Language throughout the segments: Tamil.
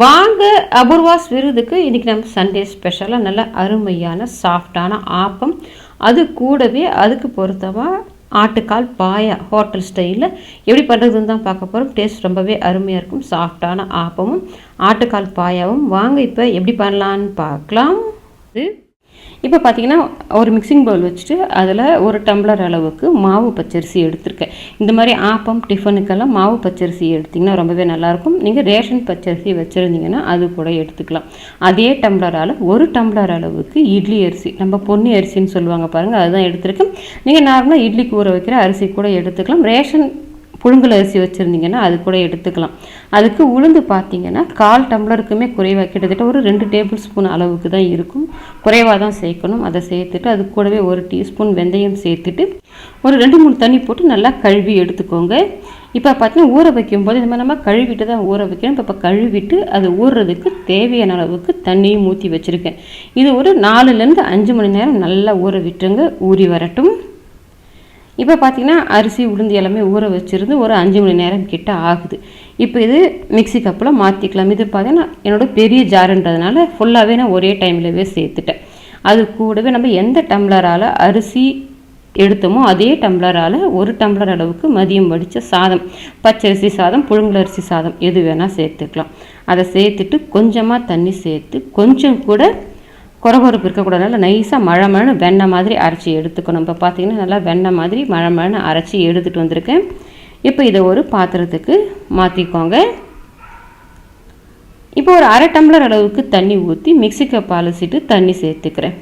வாங்க அபூர்வாஸ் விருதுக்கு இன்றைக்கி நம்ம சண்டே ஸ்பெஷலாக நல்ல அருமையான சாஃப்டான ஆப்பம். அது கூடவே அதுக்கு பொருத்தமாக ஆட்டுக்கால் பாயா ஹோட்டல் ஸ்டைலில் எப்படி பண்ணுறதுன்னு தான் பார்க்க போகிறோம் டேஸ்ட் ரொம்பவே அருமையாக இருக்கும் சாஃப்டான ஆப்பமும் ஆட்டுக்கால் பாயாவும். வாங்க இப்போ எப்படி பண்ணலான்னு பார்க்கலாம். இது இப்போ பார்த்தீங்கன்னா ஒரு மிக்சிங் பவுல் வச்சுட்டு அதில் ஒரு டம்ளர் அளவுக்கு மாவு பச்சரிசி எடுத்திருக்கேன். இந்த மாதிரி ஆப்பம் டிஃபனுக்கெல்லாம் மாவு பச்சரிசி எடுத்திங்கன்னா ரொம்பவே நல்லாயிருக்கும். நீங்கள் ரேஷன் பச்சரிசி வச்சுருந்தீங்கன்னா அது கூட எடுத்துக்கலாம். அதே டம்ளரால் ஒரு டம்ளர் அளவுக்கு இட்லி அரிசி. நம்ம பொன்னி அரிசின்னு சொல்லுவாங்க பாருங்கள் அதுதான் எடுத்திருக்கேன். நீங்கள் நார்மலாக இட்லிக்கு ஊற வைக்கிற அரிசி கூட எடுத்துக்கலாம். ரேஷன் புழுங்கல் அரிசி வச்சுருந்தீங்கன்னா அது கூட எடுத்துக்கலாம். அதுக்கு உளுந்து பார்த்தீங்கன்னா கால் டம்ளருக்குமே குறைவாக கிட்டத்தட்ட ஒரு ரெண்டு டேபிள் ஸ்பூன் அளவுக்கு தான் இருக்கும். குறைவாக தான் சேர்க்கணும். அதை சேர்த்துட்டு அது கூடவே ஒரு டீஸ்பூன் வெந்தயம் சேர்த்துட்டு ஒரு ரெண்டு மூணு தண்ணி போட்டு நல்லா கழுவி எடுத்துக்கோங்க. இப்போ பார்த்தீங்கன்னா ஊற வைக்கும்போது இந்த மாதிரி நம்ம கழுவிட்டு தான் ஊற வைக்கணும். இப்போ இப்போ கழுவிட்டு அது ஊறுறதுக்கு தேவையான அளவுக்கு தண்ணியும் ஊற்றி வச்சுருக்கேன். இது ஒரு நாலுலேருந்து அஞ்சு மணி நேரம் நல்லா ஊற விட்டுருங்க. ஊறி வரட்டும். இப்போ பார்த்தீங்கன்னா அரிசி உளுந்து எல்லாமே ஊற வச்சுருந்து ஒரு அஞ்சு மணி நேரம் கிட்ட ஆகுது. இப்போ இது மிக்சி கப்பில் மாற்றிக்கலாம் இது பார்த்தீங்கன்னா என்னோட பெரிய ஜாருன்றதுனால ஃபுல்லாகவே நான் ஒரே டைம்லவே சேர்த்துட்டேன். அது கூடவே நம்ம எந்த டம்ளரால் அரிசி எடுத்தோமோ அதே டம்ளரால் ஒரு டம்ளர் அளவுக்கு மதியம் வடித்த சாதம் பச்சரிசி சாதம் புழுங்கலரிசி சாதம் எது வேணால் சேர்த்துக்கலாம். அதை சேர்த்துட்டு கொஞ்சமாக தண்ணி சேர்த்து கொஞ்சம் கூட குறகுறப்பு இருக்கக்கூடாது நல்லா நைஸாக மழை மழைன்னு வெண்ணெய் மாதிரி அரைச்சி எடுத்துக்கணும். இப்போ பார்த்தீங்கன்னா நல்லா வெண்ணெய் மாதிரி மழை மழைன்னு அரைச்சி எடுத்துகிட்டு வந்திருக்கேன். இப்போ இதை ஒரு பாத்திரத்துக்கு மாற்றிக்கோங்க இப்போ ஒரு அரை டம்ளர் அளவுக்கு தண்ணி ஊற்றி மிக்சி கப் தண்ணி சேர்த்துக்கிறேன்.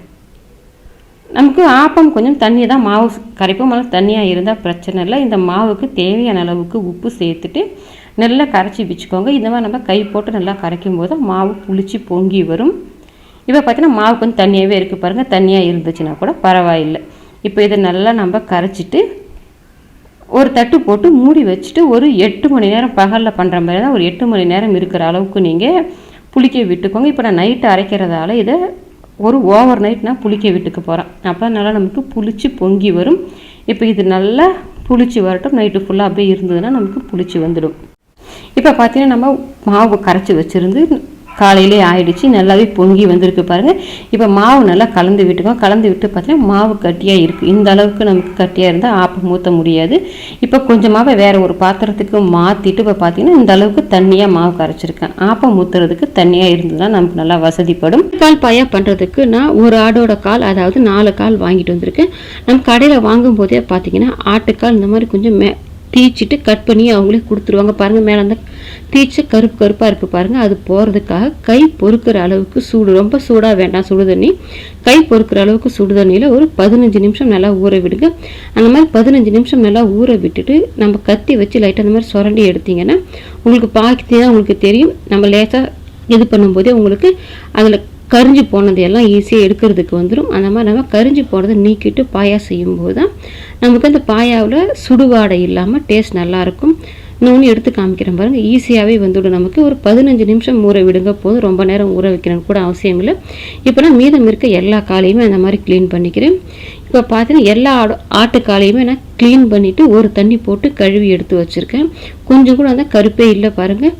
நமக்கு ஆப்பம் கொஞ்சம் தண்ணி தான் மாவு கரைப்போம் நல்லா தண்ணியாக இருந்தால் பிரச்சனை இல்லை. இந்த மாவுக்கு தேவையான அளவுக்கு உப்பு சேர்த்துட்டு நல்லா கரைச்சி வச்சுக்கோங்க. இந்த மாதிரி நம்ம கை போட்டு நல்லா கரைக்கும் போது மாவு புளிச்சு பொங்கி வரும். இப்போ பார்த்தீங்கன்னா மாவு கொஞ்சம் தண்ணியாகவே இருக்குது பாருங்கள் தண்ணியாக இருந்துச்சுன்னா கூட பரவாயில்லை. இப்போ இதை நல்லா நம்ம கரைச்சிட்டு ஒரு தட்டு போட்டு மூடி வச்சுட்டு ஒரு எட்டு மணி நேரம் பகலில் பண்ணுற மாதிரி தான் ஒரு எட்டு மணி நேரம் இருக்கிற அளவுக்கு நீங்கள் புளிக்க விட்டுக்கோங்க. இப்போ நான் நைட்டு அரைக்கிறதால இதை ஒரு ஓவர் நைட் நான் புளிக்க விட்டுக்க போகிறேன் அப்போ நல்லா நமக்கு புளிச்சு பொங்கி வரும். இப்போ இது நல்லா புளிச்சு வரட்டும். நைட்டு ஃபுல்லாக அப்படியே இருந்ததுன்னா நமக்கு புளிச்சு வந்துடும். இப்போ பார்த்தீங்கன்னா நம்ம மாவு கரைச்சி வச்சுருந்து காலையிலே ஆயிடுச்சு நல்லாவே பொங்கி வந்திருக்கு பாருங்கள் இப்போ மாவு நல்லா கலந்து விட்டுக்கோம் கலந்து விட்டு பார்த்தீங்கன்னா மாவு கட்டியாக இருக்குது இந்த அளவுக்கு நமக்கு கட்டியாக இருந்தால் ஆப்பம் ஊற்ற முடியாது. இப்போ கொஞ்சமாக வேறு ஒரு பாத்திரத்துக்கு மாற்றிட்டு இப்போ பார்த்தீங்கன்னா இந்த அளவுக்கு தண்ணியாக மாவு கரைச்சிருக்கேன். ஆப்பம் ஊற்றுறதுக்கு தண்ணியாக இருந்ததுன்னா நமக்கு நல்லா வசதிப்படும். கால் பாயா பண்ணுறதுக்கு நான் ஒரு ஆடோட கால் அதாவது நாலு கால் வாங்கிட்டு வந்திருக்கேன். நம்ம கடையில் வாங்கும் போதே பார்த்தீங்கன்னா ஆட்டுக்கால் இந்த மாதிரி கொஞ்சம் மே தீச்சிட்டு கட் பண்ணி அவங்களே கொடுத்துருவாங்க. பாருங்கள் மேலே அந்த தீச்ச கருப்பு கருப்பாக இருக்குது பாருங்கள் அது போகிறதுக்காக கை பொறுக்கிற அளவுக்கு சூடு ரொம்ப சூடாக வேண்டாம் சுடு தண்ணி. கை பொறுக்கிற அளவுக்கு சுடு தண்ணியில் ஒரு பதினஞ்சு நிமிஷம் நல்லா ஊற விடுங்க. அந்த மாதிரி பதினஞ்சு நிமிஷம் நல்லா ஊற விட்டுட்டு நம்ம கத்தி வச்சு லைட்டாக அந்த மாதிரி சுரண்டி எடுத்தீங்கன்னா உங்களுக்கு பார்த்து தான் உங்களுக்கு தெரியும். நம்ம லேசாக இது பண்ணும்போதே உங்களுக்கு அதில் கரிஞ்சு போனது எல்லாம் ஈஸியாக எடுக்கிறதுக்கு வந்துடும் அந்த மாதிரி நம்ம கரிஞ்சு போனதை நீக்கிட்டு பாயா செய்யும்போது தான் நமக்கு அந்த பாயாவில் சுடுவாடை இல்லாமல் டேஸ்ட் நல்லாயிருக்கும் இன்னொன்று எடுத்து காமிக்கிறேன் பாருங்கள் ஈஸியாகவே வந்துவிடும் நமக்கு. ஒரு பதினஞ்சு நிமிஷம் ஊற விடுங்க போதும். ரொம்ப நேரம் ஊற வைக்கணும்னு கூட அவசியம் இல்லை. இப்போ நான் மீதம் இருக்க எல்லா காலையுமே அந்த மாதிரி க்ளீன் பண்ணிக்கிறேன். இப்போ பார்த்தீங்கன்னா எல்லா ஆடு ஆட்டுக்காலையுமே நான் க்ளீன் பண்ணிவிட்டு ஒரு தண்ணி போட்டு கழுவி எடுத்து வச்சுருக்கேன். கொஞ்சம் கூட அந்த கருப்பே இல்லை பாருங்கள்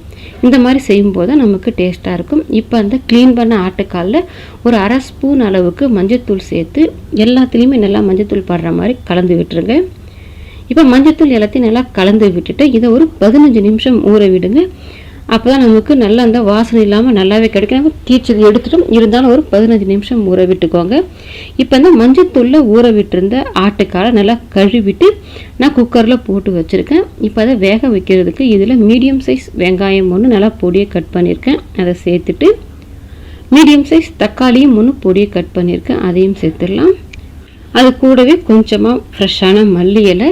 இந்த மாதிரி செய்யும்போது நமக்கு டேஸ்ட்டாக இருக்கும். இப்போ அந்த க்ளீன் பண்ண ஆட்டுக்காலில் ஒரு அரை ஸ்பூன் அளவுக்கு மஞ்சத்தூள் சேர்த்து எல்லாத்துலேயுமே நல்லா மஞ்சத்தூள் படுற மாதிரி கலந்து விட்டுருங்க. இப்போ மஞ்சத்தூள் எல்லாத்தையும் நல்லா கலந்து விட்டுட்டு இதை ஒரு பதினஞ்சு நிமிஷம் ஊற விடுங்க. அப்போ தான் நமக்கு நல்லா அந்த வாசனை இல்லாமல் நல்லாவே கிடைக்கும். நம்ம கீச்சது எடுத்துட்டோம். இருந்தாலும் ஒரு பதினஞ்சு நிமிஷம் ஊற விட்டுக்கோங்க. இப்போ இந்த மஞ்சத்தூளில் ஊற விட்டுருந்த ஆட்டுக்காலை நல்லா கழுவிட்டு நான் குக்கரில் போட்டு வச்சுருக்கேன். இப்போ அதை வேக வைக்கிறதுக்கு இதில் மீடியம் சைஸ் வெங்காயம் ஒன்று நல்லா பொடியை கட் பண்ணியிருக்கேன் அதை சேர்த்துட்டு மீடியம் சைஸ் தக்காளியும் ஒன்று பொடியை கட் பண்ணியிருக்கேன் அதையும் சேர்த்துடலாம். அது கூடவே கொஞ்சமாக ஃப்ரெஷ்ஷான மல்லி இலை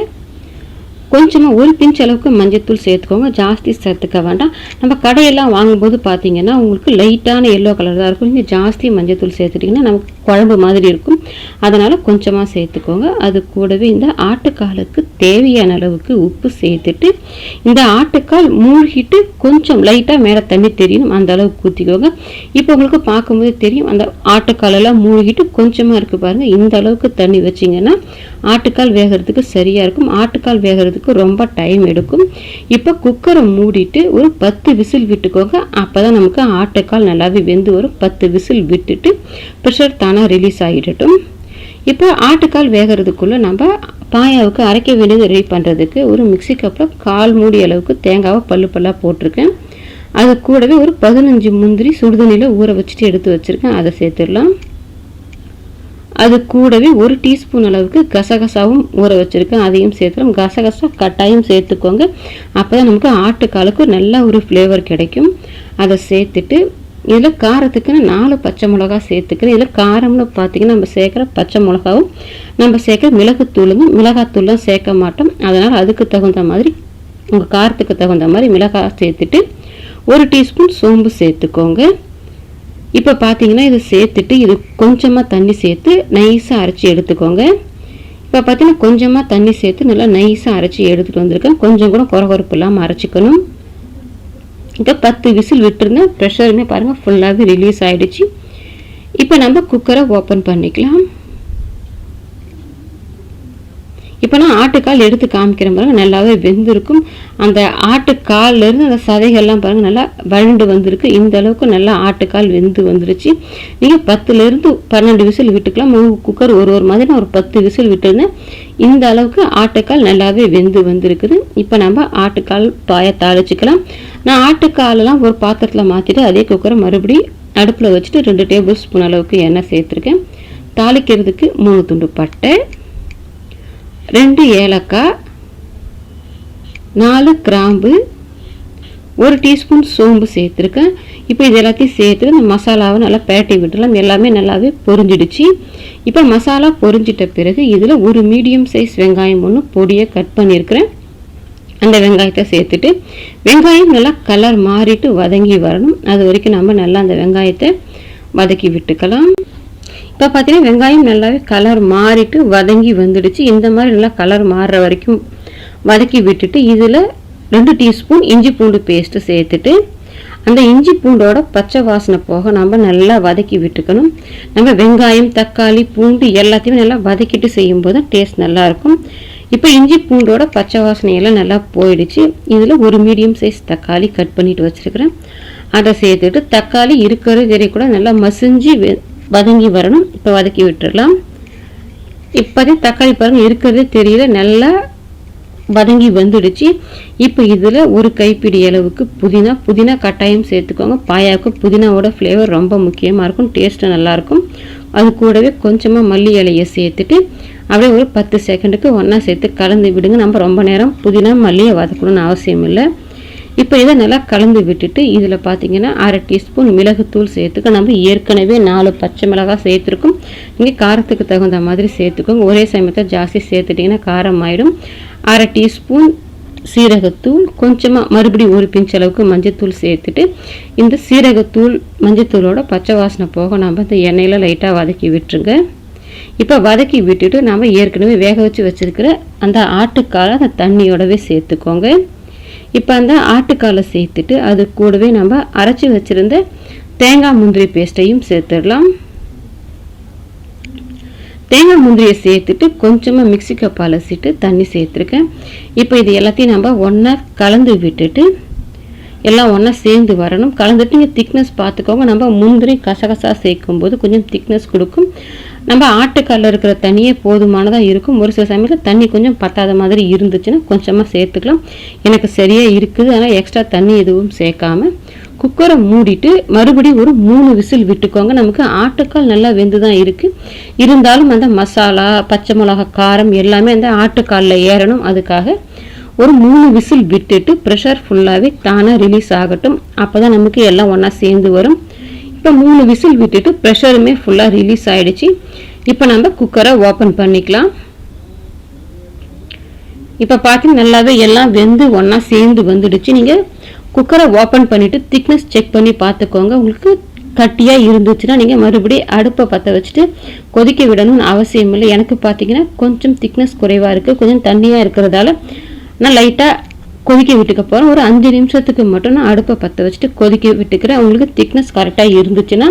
கொஞ்சமாக ஒரு பிஞ்ச் அளவுக்கு மஞ்சத்தூள் சேர்த்துக்கோங்க. ஜாஸ்தி சேர்த்துக்க வேண்டாம். நம்ம கடையெல்லாம் வாங்கும்போது பார்த்தீங்கன்னா உங்களுக்கு லைட்டான எல்லோ கலர் தான் இருக்கும். நீங்கள் ஜாஸ்தி மஞ்சத்தூள் சேர்த்துட்டிங்கன்னா நமக்கு குழம்பு மாதிரி இருக்கும். அதனால் கொஞ்சமாக சேர்த்துக்கோங்க. அது கூடவே இந்த ஆட்டுக்காலுக்கு தேவையான அளவுக்கு உப்பு சேர்த்துட்டு இந்த ஆட்டுக்கால் மூழ்கிட்டு கொஞ்சம் லைட்டாக மேலே தண்ணி தெரியணும். அந்த அளவுக்கு ஊற்றிக்கோங்க இப்போ உங்களுக்கு பார்க்கும்போது தெரியும் அந்த ஆட்டுக்காலெல்லாம் மூழ்கிட்டு கொஞ்சமாக இருக்குது பாருங்கள் இந்த அளவுக்கு தண்ணி வச்சிங்கன்னா ஆட்டுக்கால் வேகிறதுக்கு சரியாக இருக்கும். ஆட்டுக்கால் வேகிறது வேகிறதுக்கு ரொம்ப டைம் எடுக்கும். இப்போ குக்கரை மூடிட்டு ஒரு பத்து விசில் விட்டுக்கோங்க. அப்போ தான் நமக்கு ஆட்டுக்கால் நல்லாவே வெந்து வரும். பத்து விசில் விட்டுட்டு ப்ரெஷர் தானாக ரிலீஸ் ஆகிடட்டும். இப்போ ஆட்டுக்கால் வேகிறதுக்குள்ளே நம்ம பாயாவுக்கு அரைக்க வேண்டியது ரெடி பண்ணுறதுக்கு ஒரு மிக்சி கப்பில் கால் மூடி அளவுக்கு தேங்காவை பல்லு பல்லாக போட்டிருக்கேன். அது கூடவே ஒரு பதினஞ்சு முந்திரி சுடுதண்ணியில் ஊற வச்சுட்டு எடுத்து வச்சுருக்கேன். அதை சேர்த்துடலாம். அது கூடவே ஒரு டீஸ்பூன் அளவுக்கு கசகசாவும் ஊற வச்சுருக்கேன். அதையும் சேர்த்துறோம். கசகசா கட்டாயம் சேர்த்துக்கோங்க. அப்போ தான் நமக்கு ஆட்டுக்காலுக்கு நல்ல ஒரு ஃப்ளேவர் கிடைக்கும். அதை சேர்த்துட்டு இதில் காரத்துக்குன்னு நாலு பச்சை மிளகா சேர்த்துக்கிறேன். இதில் காரம்னு பார்த்தீங்கன்னா நம்ம சேர்க்குற பச்சை மிளகாவும் நம்ம சேர்க்குற மிளகுத்தூளுங்க மிளகாத்தூள்லாம் சேர்க்க மாட்டோம். அதனால் அதுக்கு தகுந்த மாதிரி உங்கள் காரத்துக்கு தகுந்த மாதிரி மிளகாய் சேர்த்துட்டு ஒரு டீஸ்பூன் சோம்பு சேர்த்துக்கோங்க. இப்போ பார்த்தீங்கன்னா இதை சேர்த்துட்டு இது கொஞ்சமாக தண்ணி சேர்த்து நைஸாக அரைச்சி எடுத்துக்கோங்க. இப்போ பார்த்தீங்கன்னா கொஞ்சமாக தண்ணி சேர்த்து நல்லா நைஸாக அரைச்சி எடுத்துகிட்டு வந்திருக்கேன். கொஞ்சம் கூட குறகுறப்பு இல்லாமல் அரைச்சிக்கணும். இப்போ பத்து விசில் விட்டுருந்தேன் ப்ரெஷருமே பாருங்கள் ஃபுல்லாகவே ரிலீஸ் ஆகிடுச்சு இப்போ நம்ம குக்கரை ஓப்பன் பண்ணிக்கலாம். இப்போ நான் ஆட்டுக்கால் எடுத்து காமிக்கிற பாருங்க நல்லாவே வெந்திருக்கும். அந்த ஆட்டுக்கால்லேருந்து அந்த சதைகள்லாம் பாருங்கள் நல்லா வழண்டு வந்திருக்கு. இந்த அளவுக்கு நல்லா ஆட்டுக்கால் வெந்து வந்துருச்சு. நீங்கள் பத்துலேருந்து பன்னெண்டு விசில் விட்டுக்கலாம். மூணு குக்கர் ஒரு ஒரு மாதிரி நான் ஒரு பத்து விசில் விட்டுருந்தேன் இந்த அளவுக்கு ஆட்டுக்கால் நல்லாவே வெந்து வந்திருக்குது. இப்போ நம்ம ஆட்டுக்கால் பாய தாளிச்சிக்கலாம். நான் ஆட்டுக்காலெல்லாம் ஒரு பாத்திரத்தில் மாற்றிட்டு அதே குக்கரை மறுபடி அடுப்பில் வச்சுட்டு ரெண்டு டேபிள் ஸ்பூன் அளவுக்கு எண்ணெய் சேர்த்துருக்கேன். தாளிக்கிறதுக்கு மூணு துண்டு பட்டை. ரெண்டு ஏலக்காய் நாலு கிராம்பு ஒரு டீஸ்பூன் சோம்பு சேர்த்துருக்கேன். இப்போ இது எல்லாத்தையும் சேர்த்து இந்த மசாலாவை நல்லா பேட்டி விட்டுலாம் எல்லாமே நல்லாவே பொரிஞ்சிடுச்சு. இப்போ மசாலா பொரிஞ்சிட்ட பிறகு இதில் ஒரு மீடியம் சைஸ் வெங்காயம் ஒன்று பொடியை கட் பண்ணியிருக்கிறேன். அந்த வெங்காயத்தை சேர்த்துட்டு வெங்காயம் நல்லா கலர் மாறிட்டு வதங்கி வரணும். அது வரைக்கும் நம்ம நல்லா அந்த வெங்காயத்தை வதக்கி விட்டுக்கலாம். இப்போ பார்த்தீங்கன்னா வெங்காயம் நல்லாவே கலர் மாறிட்டு வதங்கி வந்துடுச்சு. இந்த மாதிரி நல்லா கலர் மாறுற வரைக்கும் வதக்கி விட்டுட்டு இதில் ரெண்டு டீஸ்பூன் இஞ்சி பூண்டு பேஸ்ட்டு சேர்த்துட்டு அந்த இஞ்சி பூண்டோட பச்சை வாசனை போக நம்ம நல்லா வதக்கி விட்டுக்கணும். நம்ம வெங்காயம் தக்காளி பூண்டு எல்லாத்தையுமே நல்லா வதக்கிட்டு செய்யும்போது டேஸ்ட் நல்லாயிருக்கும். இப்போ இஞ்சி பூண்டோட பச்சை வாசனையெல்லாம் நல்லா போயிடுச்சு. இதில் ஒரு மீடியம் சைஸ் தக்காளி கட் பண்ணிட்டு வச்சுருக்கிறேன். அதை சேர்த்துட்டு தக்காளி இருக்கிற கூட நல்லா மசிஞ்சு வதங்கி வரணும். இப்போ வதக்கி விட்டுடலாம் இப்போதே தக்காளி பாருங்கள் இருக்கிறதே தெரியல. நல்லா வதங்கி வந்துடுச்சு. இப்போ இதில் ஒரு கைப்பிடி அளவுக்கு புதினா புதினா கட்டாயம் சேர்த்துக்கோங்க. பாயாவுக்கு புதினாவோட ஃப்ளேவர் ரொம்ப முக்கியமாக இருக்கும். டேஸ்ட்டு நல்லாயிருக்கும். அது கூடவே கொஞ்சமாக மல்லி இலையை சேர்த்துட்டு அப்படியே ஒரு பத்து செகண்டுக்கு ஒன்றா சேர்த்து கலந்து விடுங்க. நம்ம ரொம்ப நேரம் புதினா மல்லியை வதக்கணும்னு அவசியம் இல்லை இப்போ இதை நல்லா கலந்து விட்டுட்டு இதில் பார்த்தீங்கன்னா அரை டீஸ்பூன் மிளகுத்தூள் சேர்த்துக்க நம்ம ஏற்கனவே நாலு பச்சை மிளகாய் சேர்த்துருக்கோம். நீங்கள் காரத்துக்கு தகுந்த மாதிரி சேர்த்துக்கோங்க. ஒரே சமயத்தில் ஜாஸ்தி சேர்த்துட்டிங்கன்னா காரம் ஆயிடும். அரை டீஸ்பூன் சீரகத்தூள் கொஞ்சமாக மறுபடியும் ஒரு பிஞ்ச் அளவுக்கு மஞ்சத்தூள் சேர்த்துட்டு இந்த சீரகத்தூள் மஞ்சத்தூளோட பச்சை வாசனை போக நம்ம இந்த எண்ணெயில் லைட்டாக வதக்கி விட்டுருங்க. இப்போ வதக்கி விட்டுட்டு நம்ம ஏற்கனவே வேக வச்சு வச்சுருக்கிற அந்த ஆட்டுக்கால அந்த தண்ணியோடவே சேர்த்துக்கோங்க. இப்போ அந்த ஆட்டுக்காலை சேர்த்துட்டு அது கூடவே நம்ம அரைச்சி வச்சுருந்த தேங்காய் முந்திரி பேஸ்ட்டையும் சேர்த்துடலாம். தேங்காய் முந்திரியை சேர்த்துட்டு கொஞ்சமாக மிக்சி கப் அலசிட்டு தண்ணி சேர்த்துருக்கேன். இப்போ இது எல்லாத்தையும் நம்ம ஒன்றா கலந்து விட்டுட்டு எல்லாம் ஒன்றா சேர்ந்து வரணும். கலந்துட்டு நீங்கள் திக்னஸ் பார்த்துக்கோங்க. நம்ம முந்திரி கசகசா சேர்க்கும் போது கொஞ்சம் திக்னஸ் கொடுக்கும். நம்ம ஆட்டுக்கல்ல இருக்கிற தண்ணியே போதுமானதாக இருக்கும். ஒரு சில சமயத்தில் தண்ணி கொஞ்சம் பத்தாத மாதிரி இருந்துச்சுன்னா கொஞ்சமாக சேர்த்துக்கலாம். எனக்கு சரியாக இருக்குது. ஆனால் எக்ஸ்ட்ரா தண்ணி எதுவும் சேர்க்காம குக்கரை மூடிட்டு மறுபடியும் ஒரு மூணு விசில் விட்டுக்கோங்க. நமக்கு ஆட்டுக்கால் நல்லா வெந்து தான் இருக்குது இருந்தாலும் அந்த மசாலா பச்சை மிளகா காரம் எல்லாமே அந்த ஆட்டுக்காலில் ஏறணும். அதுக்காக ஒரு மூணு விசில் விட்டுட்டு ப்ரெஷர் ஃபுல்லாகவே தானாக ரிலீஸ் ஆகட்டும். அப்போ தான் நமக்கு எல்லாம் ஒன்றா சேர்ந்து வரும். இப்போ மூணு விசில் விட்டுட்டு ப்ரெஷருமே ஃபுல்லாக ரிலீஸ் ஆகிடுச்சு இப்போ நம்ம குக்கரை ஓப்பன் பண்ணிக்கலாம். இப்போ பார்த்தீங்கன்னா நல்லாவே எல்லாம் வெந்து ஒன்றா சேர்ந்து வந்துடுச்சு. நீங்கள் குக்கரை ஓப்பன் பண்ணிவிட்டு திக்னஸ் செக் பண்ணி பார்த்துக்கோங்க. உங்களுக்கு கட்டியாக இருந்துச்சுன்னா நீங்கள் மறுபடியும் அடுப்பை பற்ற வச்சுட்டு கொதிக்க விடணும்னு அவசியம் இல்லை. எனக்கு பார்த்தீங்கன்னா கொஞ்சம் திக்னஸ் குறைவாக இருக்குது கொஞ்சம் தண்ணியாக இருக்கிறதால நான் லைட்டாக கொதிக்க விட்டுக்க போகிறேன் ஒரு அஞ்சு நிமிஷத்துக்கு மட்டும் நான் அடுப்பை பற்ற வச்சுட்டு கொதிக்க விட்டுக்கிறேன். உங்களுக்கு திக்னஸ் கரெக்டாக இருந்துச்சுன்னா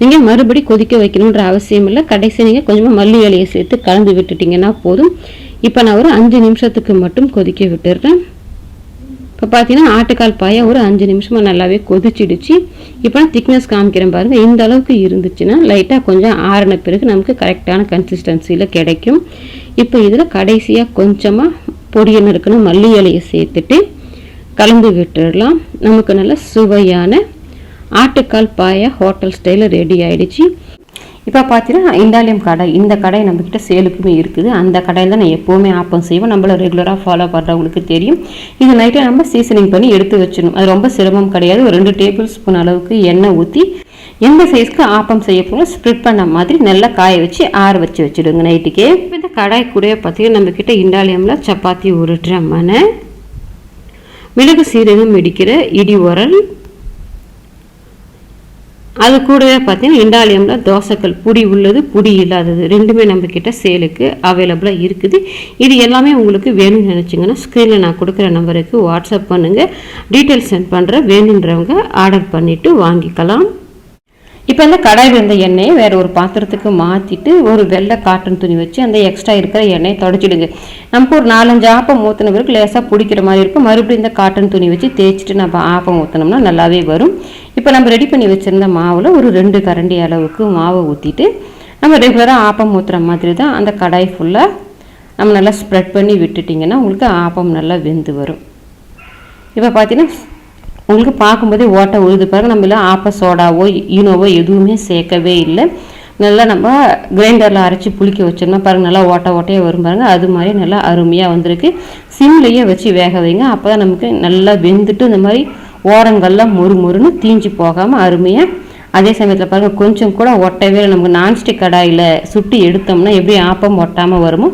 நீங்கள் மறுபடி கொதிக்க வைக்கணுன்ற அவசியம் இல்லை. கடைசி நீங்கள் கொஞ்சமாக மல்லி இலையை சேர்த்து கலந்து விட்டுட்டிங்கன்னா போதும். இப்போ நான் ஒரு அஞ்சு நிமிஷத்துக்கு மட்டும் கொதிக்க விட்டுடுறேன் இப்போ பார்த்தீங்கன்னா ஆட்டுக்கால் பாயை ஒரு அஞ்சு நிமிஷமாக நல்லாவே கொதிச்சிடுச்சு. இப்போ நான் திக்னஸ் காமிக்கிறேன் பாருங்கள் இந்த அளவுக்கு இருந்துச்சுன்னா லைட்டாக கொஞ்சம் ஆறின பிறகு நமக்கு கரெக்டான கன்சிஸ்டன்சியில் கிடைக்கும். இப்போ இதில் கடைசியாக கொஞ்சமாக பொடியை நறுக்கணும் மல்லி இலையை சேர்த்துட்டு கலந்து விட்டுடலாம். நமக்கு நல்ல சுவையான ஆட்டுக்கால் பாயா ஹோட்டல் ஸ்டைலில் ரெடி ஆகிடுச்சு இப்போ பார்த்தீங்கன்னா இண்டாலியம் கடை இந்த கடை நம்மக்கிட்ட சேலுக்குமே இருக்குது. அந்த கடையில் தான் நான் எப்போவுமே ஆப்பம் செய்வோம் நம்மள ரெகுலராக ஃபாலோ பண்ணுறவங்களுக்கு தெரியும். இது நைட்டே நம்ம சீசனிங் பண்ணி எடுத்து வச்சிடணும். அது ரொம்ப சிரமம் கிடையாது. ஒரு ரெண்டு டேபிள் ஸ்பூன் அளவுக்கு எண்ணெய் ஊற்றி எந்த சைஸ்க்கு ஆப்பம் செய்ய போகிறோம் ஸ்ப்ரிட் பண்ண மாதிரி நல்லா காய வச்சு ஆற வச்சு வச்சுடுங்க நைட்டுக்கே. இந்த கடாய் கூட பார்த்தீங்கன்னா நம்மக்கிட்ட இண்டாலியமில் சப்பாத்தி உருட்டுற மனை மிளகு சீரகம் இடிக்கிற இடி உரல். அது கூடவே பார்த்தீங்கன்னா இண்டாலியமில் தோசைக்கல் புடி உள்ளது புடி இல்லாதது ரெண்டுமே நம்மக்கிட்ட சேலுக்கு அவைலபிளாக இருக்குது. இது எல்லாமே உங்களுக்கு வேணும்னு நினச்சிங்கன்னா ஸ்க்ரீனில் நான் கொடுக்குற நம்பருக்கு வாட்ஸ்அப் பண்ணுங்கள் டீட்டெயில்ஸ் சென்ட் பண்ணுறேன் வேணுன்றவங்க ஆர்டர் பண்ணிவிட்டு வாங்கிக்கலாம். இப்போ அந்த கடாயில் இருந்த எண்ணெயை வேறு ஒரு பாத்திரத்துக்கு மாற்றிட்டு ஒரு வெள்ளை காட்டன் துணி வச்சு அந்த எக்ஸ்ட்ரா இருக்கிற எண்ணெயை தொடச்சிடுங்க. நமக்கு ஒரு நாலஞ்சு ஆப்பம் ஊற்றின பிறகு லேசாக பிடிக்கிற மாதிரி இருக்கும். மறுபடியும் இந்த காட்டன் துணி வச்சு தேய்ச்சிட்டு நம்ம ஆப்பம் ஊற்றினோம்னா நல்லாவே வரும். இப்போ நம்ம ரெடி பண்ணி வச்சுருந்த மாவில் ஒரு ரெண்டு கரண்டி அளவுக்கு மாவை ஊற்றிட்டு நம்ம ரெகுலராக ஆப்பம் ஊற்றுற மாதிரி தான் அந்த கடாய் ஃபுல்லாக நம்ம நல்லா ஸ்ப்ரெட் பண்ணி விட்டுட்டிங்கன்னா உங்களுக்கு ஆப்பம் நல்லா வெந்து வரும். இப்போ பார்த்தீங்கன்னா உங்களுக்கு பார்க்கும்போதே ஓட்டை உழுது பாருங்க. நம்ம இல்லை ஆப்ப சோடாவோ ஈனோவோ எதுவுமே சேர்க்கவே இல்லை. நல்லா நம்ம கிரைண்டரில் அரைச்சி புளிக்க வச்சோம்னா பாருங்கள் நல்லா ஓட்ட ஓட்டையாக வரும் பாருங்கள் அது மாதிரி நல்லா அருமையாக வந்திருக்கு. சிம்லேயே வச்சு வேக வைங்க. அப்போ தான் நமக்கு நல்லா வெந்துட்டு இந்த மாதிரி ஓரங்கள்லாம் மொறு மொறுன்னு தீஞ்சு போகாமல் அருமையாக அதே சமயத்தில் பாருங்கள் கொஞ்சம் கூட ஒட்டவே நமக்கு நான்ஸ்டிக் கடாயில் சுட்டு எடுத்தோம்னா எப்படி ஆப்பம் ஒட்டாமல் வருமோ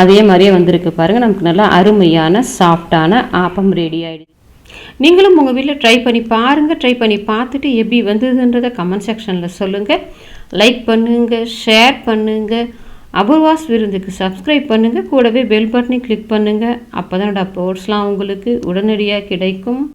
அதே மாதிரியே வந்திருக்கு பாருங்கள் நமக்கு நல்லா அருமையான சாஃப்டான ஆப்பம் ரெடி ஆகிடுச்சு நீங்களும் உங்கள் வீட்டில் ட்ரை பண்ணி பாருங்கள் ட்ரை பண்ணி பார்த்துட்டு எப்படி வந்ததுன்றதை கமெண்ட் செக்ஷனில் சொல்லுங்கள் லைக் பண்ணுங்கள் ஷேர் பண்ணுங்கள் அபர்வாஸ் விருந்துக்கு சப்ஸ்கிரைப் பண்ணுங்கள் கூடவே பெல் பட்டனை கிளிக் பண்ணுங்கள் அப்போ தான் அப்லோட்ஸ்லாம் உங்களுக்கு உடனடியாக கிடைக்கும்.